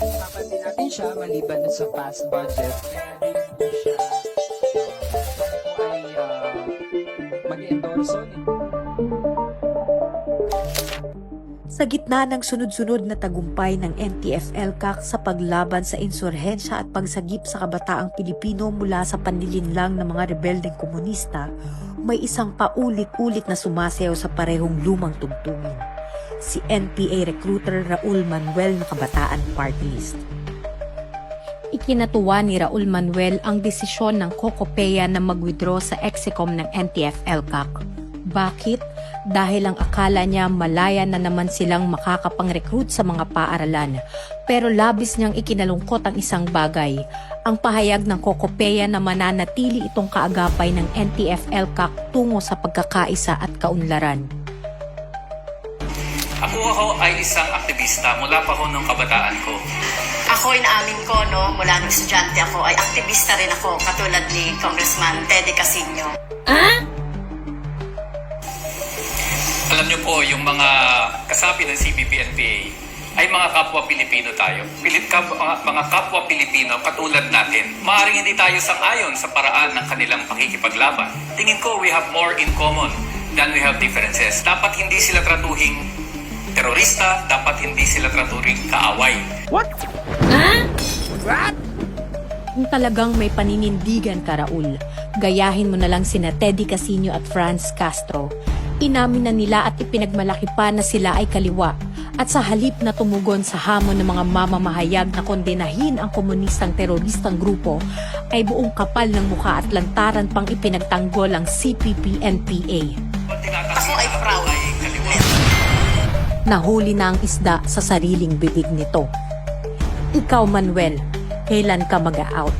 Papansin natin siya maliban sa past budget. Siya ay uh, Sa gitna ng sunod-sunod na tagumpay ng NTF-ELCAC sa paglaban sa insurhensya at pagsagip sa kabataang Pilipino mula sa panlilinlang ng mga rebeldeng komunista, may isang paulit-ulit na sumasayaw sa parehong lumang tugtungin. Si NPA recruiter Raul Manuel na kabataan party list. Ikinatuwa ni Raul Manuel ang desisyon ng Kokopea na mag-withdraw sa execom ng NTF-ELCAC. Bakit? Dahil ang akala niya malaya na naman silang makakapang-recruit sa mga paaralan. Pero labis niyang ikinalungkot ang isang bagay. Ang pahayag ng Kokopea na mananatili itong kaagapay ng NTF-ELCAC tungo sa pagkakaisa at kaunlaran. Ako ako ay isang aktivista mula pa ho nung kabataan ko. Ako, inaamin ko, no, mula nung estudyante ako, ay aktivista rin ako, katulad ni Congressman Teddy Casino. Alam niyo po, yung mga kasapi ng CPP-NPA ay mga kapwa Pilipino tayo. Pilit kap, mga, mga kapwa Pilipino katulad natin. Maaring hindi tayo sang-ayon sa paraan ng kanilang pakikipaglaban. Tingin ko we have more in common than we have differences. Dapat hindi sila tratuhing terorista, dapat hindi sila tratuhing kaaway. Kung talagang may paninindigan ka, Raul, gayahin mo na lang sina Teddy Casino at Franz Castro. Inamin na nila at ipinagmalaki pa na sila ay kaliwa. At sa halip na tumugon sa hamon ng mga mamamahayag na kondenahin ang komunistang teroristang grupo, ay buong kapal ng mukha at lantaran pang ipinagtanggol ang CPP-NPA. Ako. Nahuli na ang isda sa sariling bibig nito. Ikaw, Manuel, kailan ka mag-out?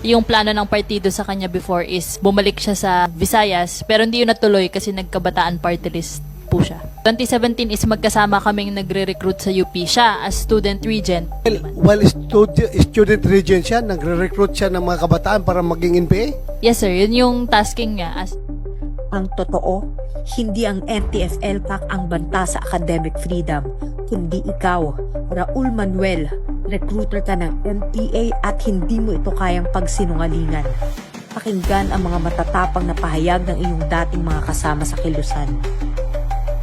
yung plano ng partido sa kanya before is bumalik siya sa Visayas pero hindi yun natuloy kasi nagkabataan party list po siya. 2017 is magkasama kaming nagre-recruit sa UP. Siya as student regent. While studi- student regent siya, nagre-recruit siya ng mga kabataan para maging NPA? Yes sir, yun yung tasking niya as Ang totoo, hindi ang NTF-ELCAC ang banta sa academic freedom, kundi ikaw, Raul Manuel, recruiter ka ng NPA at hindi mo ito kayang pagsinungalingan. Pakinggan ang mga matatapang na pahayag ng iyong dating mga kasama sa kilusan.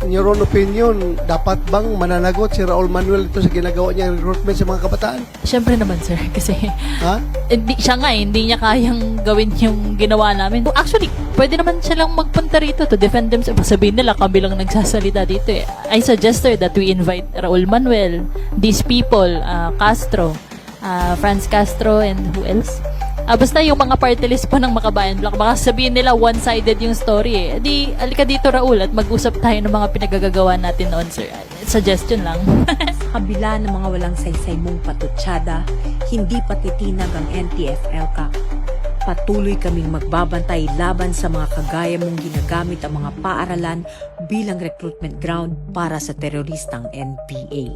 In your own opinion, dapat bang mananagot si Raul Manuel ito sa ginagawa niyang recruitment sa mga kabataan? Siyempre naman sir kasi Ha? hindi, siya nga eh, hindi niya kayang gawin yung ginawa namin. Actually, pwede naman siya lang magpunta rito to defend themselves. Sabihin nila kami lang nagsasalita dito eh. I suggest sir that we invite Raul Manuel, these people, uh, Castro, uh, Franz Castro, and who else? Ah, basta yung mga party list po ng Makabayan Block, baka sabihin nila one-sided yung story eh. Di, alika dito Raul at mag-usap tayo ng mga pinagagagawa natin noon, sir. Suggestion lang. Sa kabila ng mga walang saysay mong patutsada, hindi patitinag ang NTF-ELCAC. Patuloy kaming magbabantay laban sa mga kagaya mong ginagamit ang mga paaralan bilang recruitment ground para sa teroristang NPA.